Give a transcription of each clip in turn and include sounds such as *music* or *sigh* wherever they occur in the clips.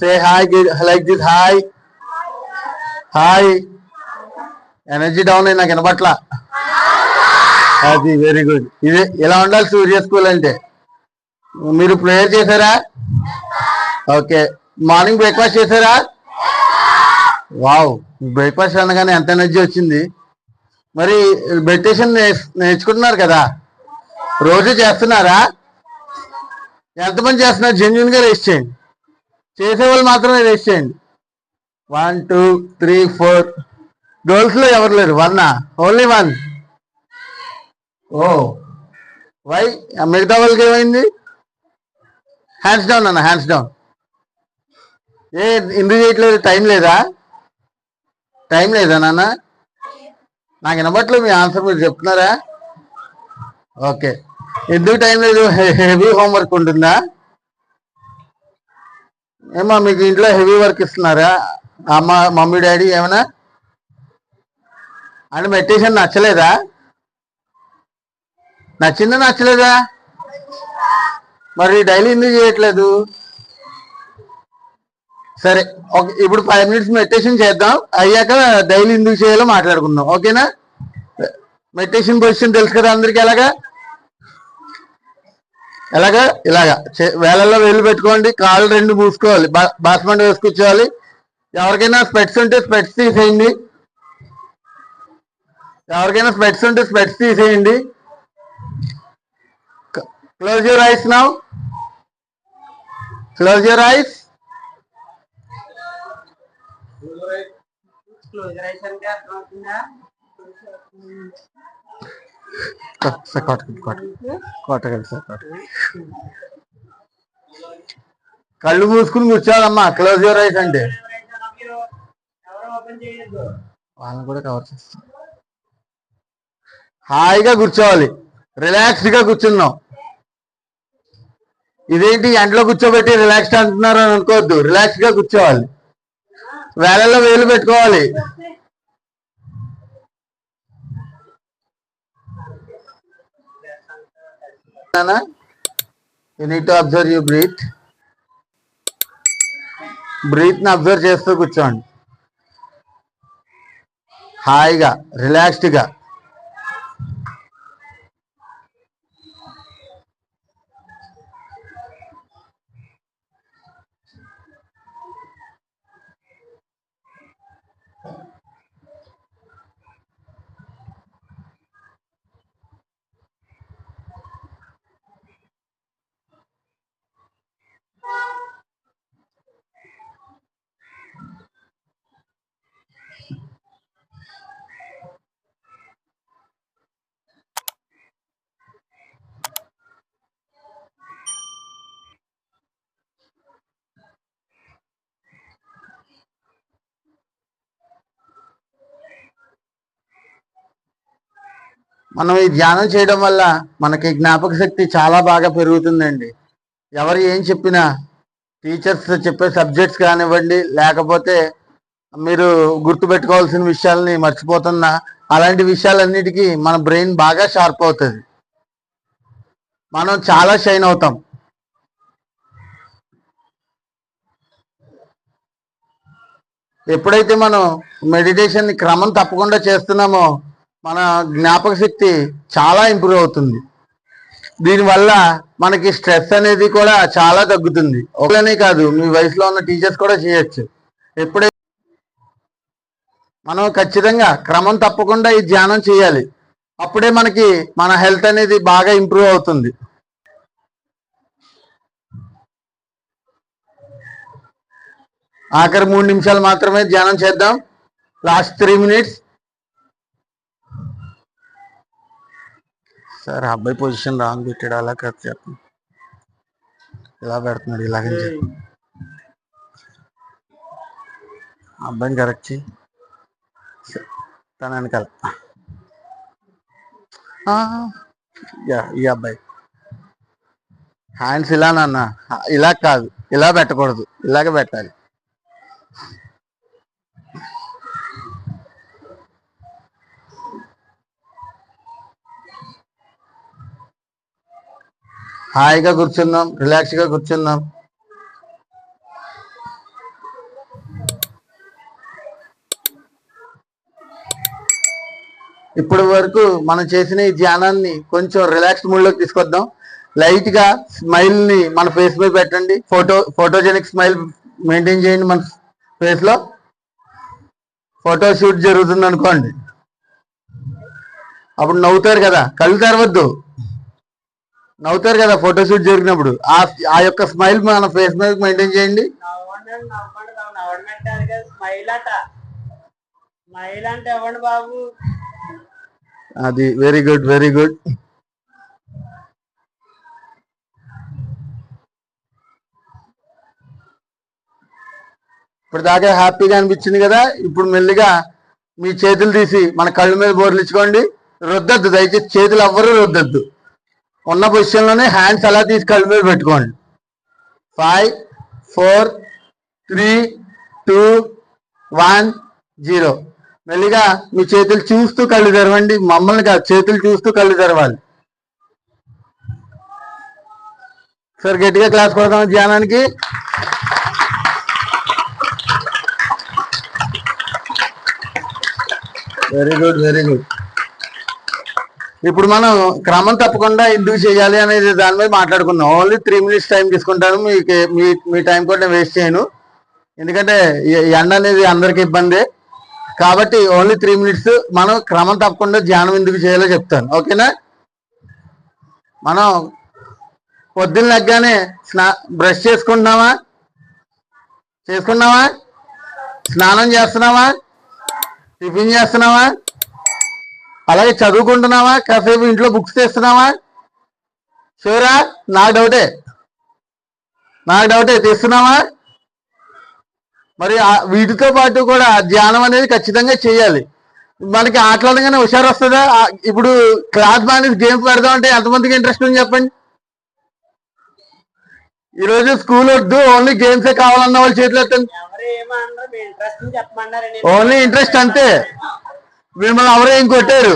Say hi like this hi hi energy down అయింది నాకు వినపట్లా అది వెరీ గుడ్ ఇదే ఇలా ఉండాలి సూర్య స్కూల్ అంటే? మీరు ప్రేయర్ చేశారా? ఓకే. మార్నింగ్ బ్రేక్ఫాస్ట్ చేశారా? వావ్ బ్రేక్ఫాస్ట్ అనగానే ఎంత ఎనర్జీ వచ్చింది. మరి మెడిటేషన్ నేర్చుకుంటున్నారు కదా? రోజు చేస్తున్నారా? ఎంతమంది చేస్తున్నారు? జెన్యున్గా రేస్ చేయండి. చేసే వాళ్ళు మాత్రమే రేస్ చేయండి. వన్ టూ త్రీ ఫోర్ గోల్స్లో లో ఎవరు లేరు? వన్నా ఓన్లీ వన్ ఓ. వై మిగతా వాళ్ళకి ఏమైంది? హ్యాండ్స్ డౌన్ అన్న హ్యాండ్స్ డౌన్ ఏ ఎందుకు చేయట్లేదు టైం లేదా? టైం లేదా నాన్న? నాకు వినబట్లేదు మీ ఆన్సర్ మీరు చెప్తున్నారా? ఓకే ఎందుకు టైం లేదు? *laughs* హెవీ హోంవర్క్ ఉంటుందా? ఏమా మీకు ఇంట్లో హెవీ వర్క్ ఇస్తున్నారా? అమ్మ మమ్మీ డాడీ ఏమైనా? అంటే మెడిటేషన్ నచ్చలేదా? నచ్చిందా నచ్చలేదా? మరి డైలీ ఎందుకు చేయట్లేదు? సరే ఓకే ఇప్పుడు ఫైవ్ మినిట్స్ మెడిటేషన్ చేద్దాం. అయ్యాక డైలీ ఎందుకు చేయాలో మాట్లాడుకుందాం. ఓకేనా? మెడిటేషన్ పొజిషన్ తెలుసు కదా అందరికి ఎలాగా? ఎలాగా? ఇలాగా. చే- వేలల్లో వేలు పెట్టుకోండి కాళ్ళు రెండు మూసుకోవాలి బా- బాస్మండ్ వేసుకొచ్చేవాలి ఎవరికైనా స్పెట్స్ ఉంటే స్పెట్స్ తీసేయండి. ఎవరికైనా స్పెట్స్ ఉంటే స్పెట్స్ తీసేయండి. Close your eyes now. Close your eyes. Close అంటే అర్థమవుతుందా? సార్ సార్ కళ్ళు మూసుకుని కూర్చోవాలమ్మా. క్లోజ్ యూర్ రైట్ అంటే వాళ్ళని కూడా కవర్ చేస్తాం. హాయిగా కూర్చోవాలి. రిలాక్స్డ్గా కూర్చున్నాం. ఇదేంటి? ఎండలో కూర్చోబెట్టి రిలాక్స్డ్ అంటున్నారు అని అనుకోవద్దు. రిలాక్స్గా కూర్చోవాలి. వేలల్లో వేలు పెట్టుకోవాలి. You need to observe you breathe బ్రీత్ని observe చేస్తూ కూర్చోండి. హాయిగా రిలాక్స్డ్గా మనం ఈ ధ్యానం చేయడం వల్ల మనకి జ్ఞాపక శక్తి చాలా బాగా పెరుగుతుందండి. ఎవరు ఏం చెప్పినా టీచర్స్ చెప్పే సబ్జెక్ట్స్ కానివ్వండి లేకపోతే మీరు గుర్తుపెట్టుకోవాల్సిన విషయాల్ని మర్చిపోతున్నా అలాంటి విషయాలన్నిటికీ మన బ్రెయిన్ బాగా షార్ప్ అవుతుంది. మనం చాలా షైన్ అవుతాం. ఎప్పుడైతే మనం మెడిటేషన్ని క్రమం తప్పకుండా చేస్తున్నామో మన జ్ఞాపక శక్తి చాలా ఇంప్రూవ్ అవుతుంది. దీనివల్ల మనకి స్ట్రెస్ అనేది కూడా చాలా తగ్గుతుంది. ఒకనే కాదు మీ వయసులో ఉన్న టీచర్స్ కూడా చేయొచ్చు. ఎప్పుడే మనం ఖచ్చితంగా క్రమం తప్పకుండా ఈ ధ్యానం చేయాలి. అప్పుడే మనకి మన హెల్త్ అనేది బాగా ఇంప్రూవ్ అవుతుంది. ఆఖరి మూడు నిమిషాలు మాత్రమే ధ్యానం చేద్దాం. Last three minutes. సార్ అబ్బాయి పొజిషన్ రాంగ్ పెట్టాడు అలా కరెక్ట్ చెప్పండి ఇలా పెడుతున్నాడు ఇలాగని చెప్పి. అబ్బాయిని కరెక్ట్ చేయి. తన వెనకాల. ఈ అబ్బాయి. హ్యాండ్స్ ఇలా నాన్న. ఇలా కాదు. ఇలా పెట్టకూడదు. ఇలాగే పెట్టాలి. హాయిగా కూర్చుందాం రిలాక్స్గా కూర్చుందాం ఇప్పటి వరకు మనం చేసిన ఈ ధ్యానాన్ని కొంచెం రిలాక్స్ మూడ్లోకి తీసుకొద్దాం. లైట్గా స్మైల్ని మన ఫేస్ మీద పెట్టండి. ఫోటో ఫోటోజెనిక్ స్మైల్ మెయింటైన్ చేయండి మన ఫేస్లో ఫోటో షూట్ జరుగుతుంది అనుకోండి అప్పుడు నవ్వుతారు కదా కళ్ళు తెరవద్దు. నవ్వుతారు కదా ఫోటో షూట్ జరిగినప్పుడు. ఆ ఆ యొక్క స్మైల్ మన ఫేస్ మీద మెయింటైన్ చేయండి. అది వెరీ గుడ్ వెరీ గుడ్ ఇప్పుడు దాకా హ్యాపీగా అనిపించింది కదా. ఇప్పుడు మెల్లిగా మీ చేతులు తీసి మన కళ్ళ మీద బోర్లు ఇచ్చుకోండి. రుద్దద్దు దయచేసి చేతులు ఎవ్వరూ రుద్దద్దు. ఉన్న పొజిషన్లోనే హ్యాండ్స్ అలా తీసి కళ్ళు మీద పెట్టుకోండి. Five four three two one zero మెల్లిగా మీ చేతులు చూస్తూ కళ్ళు తెరవండి. మమ్మల్ని కాదు చేతులు చూస్తూ కళ్ళు తెరవాలి. సార్ గట్టిగా క్లాస్ కొడదాం ధ్యానానికి. వెరీ గుడ్ వెరీ గుడ్ ఇప్పుడు మనం క్రమం తప్పకుండా ఎందుకు చేయాలి అనేది దాని మీద మాట్లాడుకుందాం. ఓన్లీ త్రీ మినిట్స్ టైం తీసుకుంటాను. మీకు మీ మీ టైం కూడా వేస్ట్ చేయను. ఎందుకంటే ఎండ అనేది అందరికి ఇబ్బంది. కాబట్టి ఓన్లీ త్రీ మినిట్స్ మనం క్రమం తప్పకుండా ధ్యానం ఎందుకు చేయాలో చెప్తాను. ఓకేనా? మనం పొద్దున్న లెగ్గానే స్నా బ్రష్ చేసుకుంటున్నావా? చేసుకున్నావా? స్నానం చేస్తున్నావా? టిఫిన్ చేస్తున్నావా? అలాగే చదువుకుంటున్నావా? కాసేపు ఇంట్లో బుక్స్ తెస్తున్నావా? షూరా నాకు డౌటే. నాకు డౌటే తెస్తున్నావా? మరి వీటితో పాటు కూడా ధ్యానం అనేది ఖచ్చితంగా చేయాలి. మనకి ఆటలాడగానే హుషారు వస్తుందా? ఇప్పుడు క్లాస్ మానేసి గేమ్స్ పెడదాం అంటే ఎంతమందికి ఇంట్రెస్ట్ ఉంది చెప్పండి? ఈ రోజు స్కూల్ వద్దు ఓన్లీ గేమ్సే కావాలన్న వాళ్ళు చేతులు ఓన్లీ ఇంట్రెస్ట్ అంతే. మిమ్మల్ని ఎవరో ఏం కొట్టారు?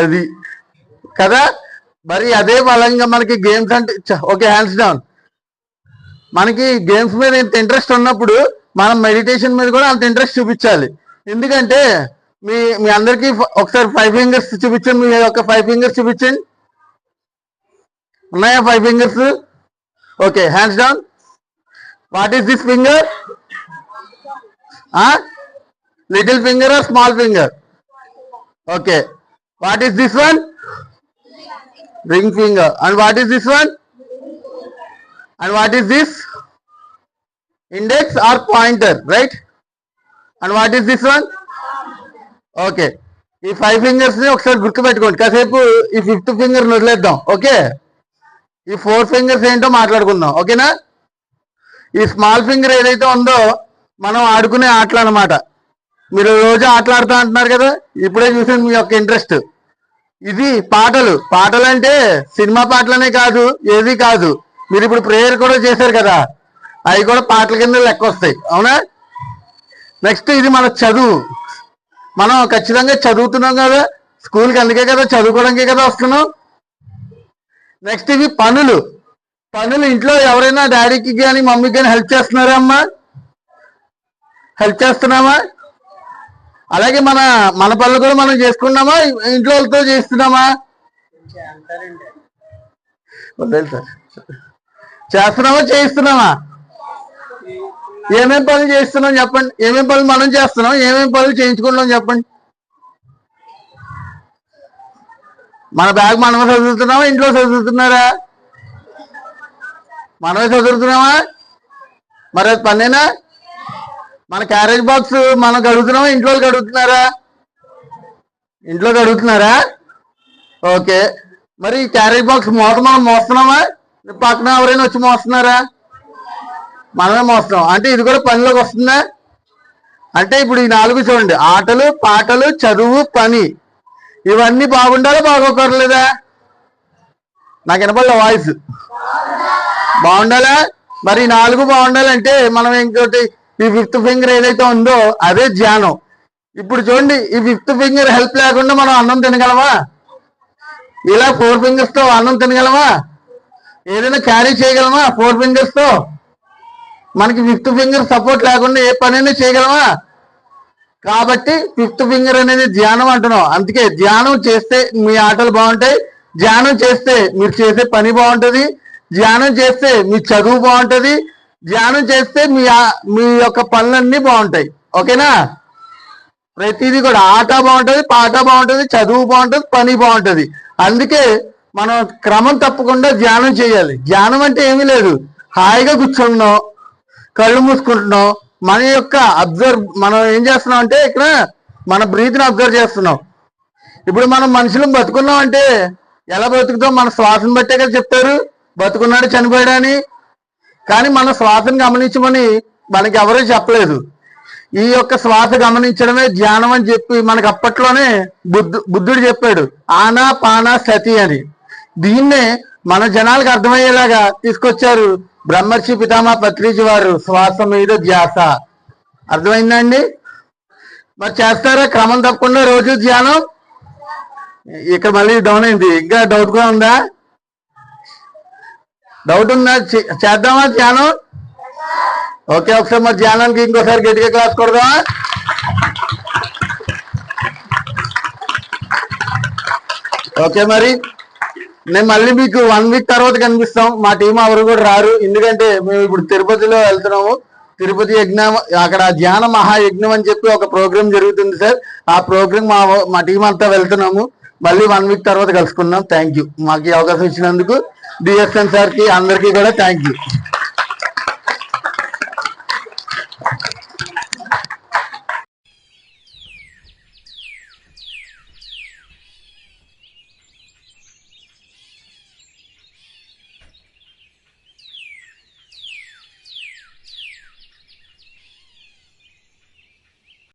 అది. కదా? మరి అదే బలంగా మనకి గేమ్స్ అంటే ఓకే హ్యాండ్స్ డౌన్ మనకి గేమ్స్ మీద ఇంత ఇంట్రెస్ట్ ఉన్నప్పుడు మనం మెడిటేషన్ మీద కూడా అంత ఇంట్రెస్ట్ చూపించాలి. ఎందుకంటే మీ మీ అందరికి ఒకసారి ఫైవ్ ఫింగర్స్ చూపించండి మీ యొక్క ఫైవ్ ఫింగర్స్ చూపించండి. ఉన్నాయా five fingers okay hands down what is this finger little finger or small finger okay what is this one ring finger and what is this one and what is this index or pointer right? And what is this one? Okay ఈ five ఫింగర్స్ని ఒకసారి గుర్తు పెట్టుకోండి కాసేపు ఈ fifth finger వదిలేద్దాం. Okay ఈ four fingers ఏంటో మాట్లాడుకుందాం ఓకేనా? ఈ స్మాల్ ఫింగర్ ఏదైతే ఉందో మనం ఆడుకునే ఆటలు అన్నమాట. మీరు రోజు ఆటలాడుతూ అంటున్నారు కదా ఇప్పుడే చూసాను మీ యొక్క ఇంట్రెస్ట్. ఇది పాటలు. పాటలు అంటే సినిమా పాటలనే కాదు ఏది కాదు. మీరు ఇప్పుడు ప్రేయర్ కూడా చేశారు కదా అవి కూడా పాటల కింద లెక్క వస్తాయి అవునా? నెక్స్ట్ ఇది మన చదువు. మనం ఖచ్చితంగా చదువుతున్నాం కదా స్కూల్కి అందుకే కదా చదువుకోవడానికే కదా వస్తున్నాం. నెక్స్ట్ ఇవి పనులు. పనులు ఇంట్లో ఎవరైనా డాడీకి కానీ మమ్మీకి కానీ హెల్ప్ చేస్తున్నారా అమ్మా హెల్ప్ చేస్తున్నామా? అలాగే మన మన పనులు కూడా మనం చేసుకున్నామా ఇంట్లో వాళ్ళతో చేస్తున్నామా? వదిలేదు సార్. చేస్తున్నామా? చేయిస్తున్నామా? ఏమేం పనులు చేస్తున్నాం చెప్పండి. ఏమేం పనులు మనం చేస్తున్నాం? ఏమేం పనులు చేయించుకుంటున్నాం చెప్పండి. మన బ్యాగ్ మనమే చదువుతున్నామా ఇంట్లో చదువుతున్నారా మనమే చదువుతున్నామా మరి అది పనేనా మన క్యారేజ్ బాక్స్ మనం గడుగుతున్నామా ఇంట్లో కడుగుతున్నారా? గడుగుతున్నారా ఇంట్లో గడుగుతున్నారా ఓకే. మరి క్యారేజ్ బాక్స్ మోత మనం మోస్తున్నామా? పక్కన ఎవరైనా వచ్చి మోస్తున్నారా? మనమే మోస్తున్నాం. అంటే ఇది కూడా పనిలోకి వస్తుందా? అంటే ఇప్పుడు ఈ నాలుగు చూడండి. ఆటలు పాటలు చదువు పని. ఇవన్నీ బాగుండాలా బాగోకర్లేదా? నాకు వినపడలే వాయిస్. బాగుండాలా? మరి నాలుగు బాగుండాలంటే మనం ఇంకోటి ఈ ఫిఫ్త్ ఫింగర్ ఏదైతే ఉందో అదే ధ్యానం. ఇప్పుడు చూడండి ఈ ఫిఫ్త్ ఫింగర్ హెల్ప్ లేకుండా మనం అన్నం తినగలమా? ఇలా ఫోర్ ఫింగర్స్తో అన్నం తినగలమా? ఏదైనా క్యారీ చేయగలమా? ఫోర్ ఫింగర్స్తో? మనకి ఫిఫ్త్ ఫింగర్ సపోర్ట్ లేకుండా ఏ పనైనా చేయగలమా? కాబట్టి ఫిఫ్త్ ఫింగర్ అనేది ధ్యానం అంటున్నాం. అందుకే ధ్యానం చేస్తే మీ ఆటలు బాగుంటాయి. ధ్యానం చేస్తే మీరు చేసే పని బాగుంటుంది. ధ్యానం చేస్తే మీ చదువు బాగుంటుంది. ధ్యానం చేస్తే మీ మీ యొక్క పనులన్నీ బాగుంటాయి. ఓకేనా? ప్రతిదీ కూడా ఆట బాగుంటుంది పాట బాగుంటుంది చదువు బాగుంటుంది పని బాగుంటుంది. అందుకే మనం క్రమం తప్పకుండా ధ్యానం చేయాలి. ధ్యానం అంటే ఏమీ లేదు. హాయిగా కూర్చుంటున్నాం కళ్ళు మూసుకుంటున్నాం మన యొక్క అబ్జర్వ్ మనం ఏం చేస్తున్నాం అంటే ఇక్కడ మన బ్రీత్ని అబ్జర్వ్ చేస్తున్నాం. ఇప్పుడు మనం మనుషులు బతుకున్నాం అంటే ఎలా బతుకుతాం? మన శ్వాసను బట్టే కదా చెప్తారు. బతుకున్నాడు చనిపోయాడని. కానీ మన శ్వాసను గమనించమని మనకి ఎవరూ చెప్పలేదు. ఈ యొక్క శ్వాస గమనించడమే ధ్యానం అని చెప్పి మనకు అప్పట్లోనే బుద్ధు బుద్ధుడు చెప్పాడు. ఆనా పానా సతి అని. దీన్నే మన జనాలకు అర్థమయ్యేలాగా తీసుకొచ్చారు బ్రహ్మర్షి పితామా పత్రిజీ వారు శ్వాస మీద ధ్యాస. అర్థమైందండి? మరి చేస్తారా? క్రమం తప్పకుండా రోజు ధ్యానం. ఇక్కడ మళ్ళీ డౌన్ అయింది. ఇంకా డౌట్ కూడా ఉందా? డౌట్ ఉందా? చే- చేద్దామా ధ్యానం? ఓకే ఒకసారి మరి ధ్యానానికి ఇంకోసారి గట్టిగా క్లాస్ కొడదామా? ఓకే మరి. నేను మళ్ళీ మీకు వన్ వీక్ తర్వాత కనిపిస్తాం. మా టీం ఎవరు కూడా రారు. ఎందుకంటే మేము ఇప్పుడు తిరుపతిలో వెళ్తున్నాము. తిరుపతి యజ్ఞం అక్కడ ధ్యాన మహాయజ్ఞం అని చెప్పి ఒక ప్రోగ్రామ్ జరుగుతుంది సార్. ఆ ప్రోగ్రామ్ మా మా టీం అంతా వెళ్తున్నాము. మళ్ళీ వన్ వీక్ తర్వాత కలుసుకుందాం. థ్యాంక్ యూ మాకు అవకాశం ఇచ్చినందుకు డిఎస్ఎన్ సార్కి అందరికీ కూడా థ్యాంక్ యూ